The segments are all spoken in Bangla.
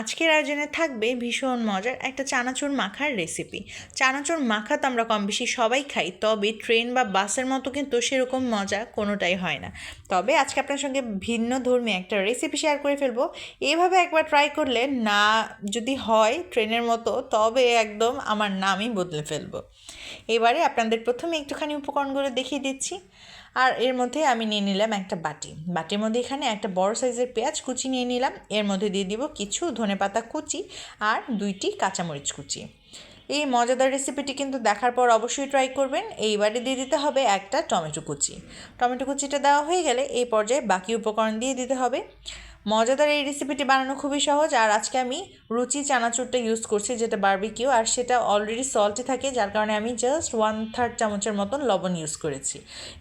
আজকের আয়োজনে থাকবে ভীষণ মজার একটা চানাচুর মাখার রেসিপি চানাচুর মাখা তো আমরা কম বেশি সবাই খাই, তবে ট্রেন বা বাসের মতো কিন্তু সেরকম মজা কোনোটাই হয় না। তবে আজকে আপনার সঙ্গে ভিন্ন ধর্মী একটা রেসিপি শেয়ার করে ফেলব। এভাবে একবার ট্রাই করলে না যদি হয় ট্রেনের মতো, তবে একদম আমার নামই বদলে ফেলব। এবারে আপনাদের প্রথমে একটুখানি উপকরণগুলো দেখিয়ে দিচ্ছি। আর এর মধ্যে আমি নিয়ে নিলাম একটা বাটি। বাটির মধ্যে এখানে একটা বড় সাইজের পেঁয়াজ কুচি নিয়ে নিলাম। এর মধ্যে দিয়ে দিব কিছু ধনেপাতা কুচি আর দুইটি কাঁচামরিচ কুচি। এই মজাদার রেসিপিটি কিন্তু দেখার পর অবশ্যই ট্রাই করবেন। এইবারে দিয়ে দিতে হবে একটা টমেটো কুচি। টমেটো কুচিটা দেওয়া হয়ে গেলে এই পর্যায়ে বাকি উপকরণ দিয়ে দিতে হবে। মজাদার এই রেসিপিটি বানানো খুবই সহজ, আর আজকে আমি রুচি চানাচুরটা ইউজ করছি যেটা বার্বিকিউ আর সেটা অলরেডি সল্টে থাকে, যার কারণে আমি জাস্ট ওয়ান থার্ড চামচের মতন লবণ ইউজ করেছি।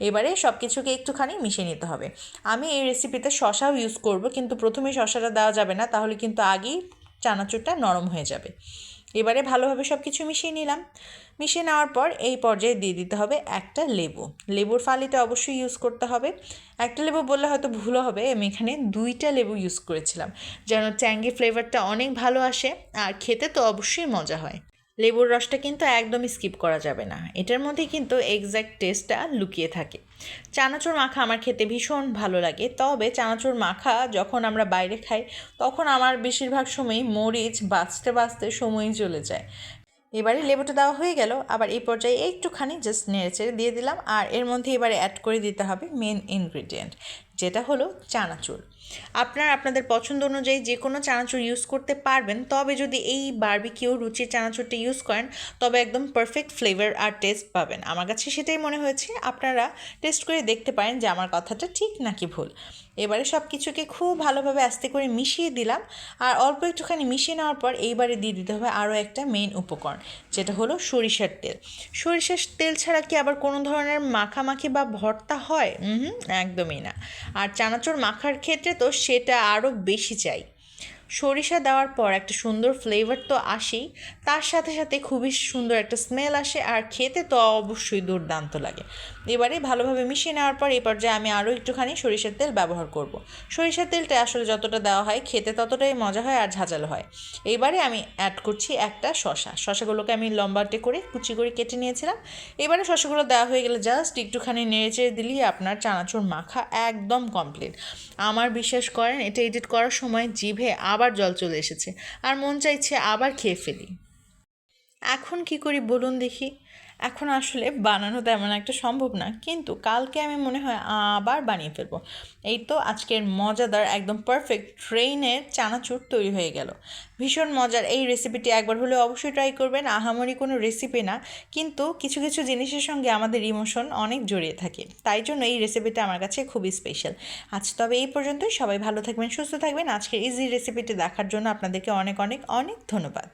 এবারে সব কিছুকে একটুখানি মিশিয়ে নিতে হবে। আমি এই রেসিপিতে শশাও ইউজ করব, কিন্তু প্রথমে শশাটা দেওয়া যাবে না, তাহলে কিন্তু আগেই চানাচুরটা নরম হয়ে যাবে। এবারে ভালোভাবে সব কিছু মিশিয়ে নিলাম। মিশিয়ে নেওয়ার পর এই পর্যায়ে দিয়ে দিতে হবে একটা লেবু। লেবুর ফালিতে অবশ্যই ইউজ করতে হবে। একটা লেবু বললে হয়তো ভুলও হবে, আমি এখানে দুইটা লেবু ইউজ করেছিলাম। যেন ট্যাঙ্গি ফ্লেভারটা অনেক ভালো আসে, আর খেতে তো অবশ্যই মজা হয়। লেবুর রসটা কিন্তু একদমই স্কিপ করা যাবে না। এটার মধ্যে কিন্তু এক্স্যাক্ট টেস্টটা লুকিয়ে থাকে। চানাচুর মাখা আমার খেতে ভীষণ ভালো লাগে। তবে চানাচুর মাখা যখন আমরা বাইরে খাই, তখন আমার বেশিরভাগ সময়ই মরিচ বাঁচতে বাঁচতে সময়ই চলে যায়। এবারে লেবুটা দেওয়া হয়ে গেল। আবার এই পর্যায়ে একটুখানি জাস্ট নেড়েচেড়ে দিয়ে দিলাম। আর এর মধ্যে এবারে অ্যাড করে দিতে হবে মেন ইনগ্রিডিয়েন্ট যেটা হলো চানাচুর। আপনার আপনাদের পছন্দ অনুযায়ী যে কোনো চানাচুর ইউজ করতে পারবেন, তবে যদি এই বারবিকিউ রুচির চানাচুরটা ইউজ করেন, তবে একদম পারফেক্ট ফ্লেভার আর টেস্ট পাবেন। আমার কাছে সেটাই মনে হয়েছে, আপনারা টেস্ট করে দেখতে পারেন যে আমার কথাটা ঠিক নাকি ভুল। এবারে সব কিছুকে খুব ভালোভাবে আস্তে করে মিশিয়ে দিলাম, আর অল্প একটুখানি মিশিয়ে নেওয়ার পর এইবারে দিয়ে দিতে হবে আরও একটা মেন উপকরণ, যেটা হলো সরিষার তেল। সরিষার তেল ছাড়া কি আবার কোনো ধরনের মাখামাখি বা ভর্তা হয়? হুম, একদমই না। আর চানাচুর মাখার ক্ষেত্রে তো সেটা আরও বেশি চাই। সরিষা দেওয়ার পর একটা সুন্দর ফ্লেভার তো আসেই, তার সাথে সাথে খুবই সুন্দর একটা স্মেল আসে আর খেতে তো অবশ্যই দুর্দান্ত লাগে। এবারে ভালোভাবে মিশিয়ে নেওয়ার পর এই পর্যায়ে আমি আরও একটুখানি সরিষার তেল ব্যবহার করব। সরিষার তেলটা আসলে যতটা দেওয়া হয়, খেতে ততটাই মজা হয় আর ঝাঁঝালো হয়। এবারে আমি অ্যাড করছি একটা শশা শশাগুলোকে আমি লম্বাটে করে কুচি করে কেটে নিয়েছিলাম। এবারে শশাগুলো দেওয়া হয়ে গেলে জাস্ট একটুখানি নেড়ে চেড়ে দিলেই আপনার চানাচুর মাখা একদম কমপ্লিট আমার বিশ্বাস করেন, এটা এডিট করার সময় জিভে আবার জল চলে এসেছে। আর মন চাইছে আবার খেয়ে ফেলি। এখন কি করি বলুন দেখি। এখন আসলে বানানো তেমন একটা সম্ভব না। কিন্তু কালকে আমি মনে হয় আবার বানিয়ে ফেলব। এই তো আজকের মজাদার একদম পারফেক্ট ট্রেনের চানাচুর তৈরি হয়ে গেল। ভীষণ মজার এই রেসিপিটি একবার হলে অবশ্যই ট্রাই করবেন। আহামরি কোনো রেসিপি না, কিন্তু কিছু কিছু জিনিসের সঙ্গে আমাদের ইমোশন অনেক জড়িয়ে থাকে। তাই জন্য এই রেসিপিটা আমার কাছে খুবই স্পেশাল আজ তবে এই পর্যন্তই। সবাই ভালো থাকবেন, সুস্থ থাকবেন। আজকের ইজি রেসিপিটি দেখার জন্য আপনাদেরকে অনেক অনেক অনেক ধন্যবাদ।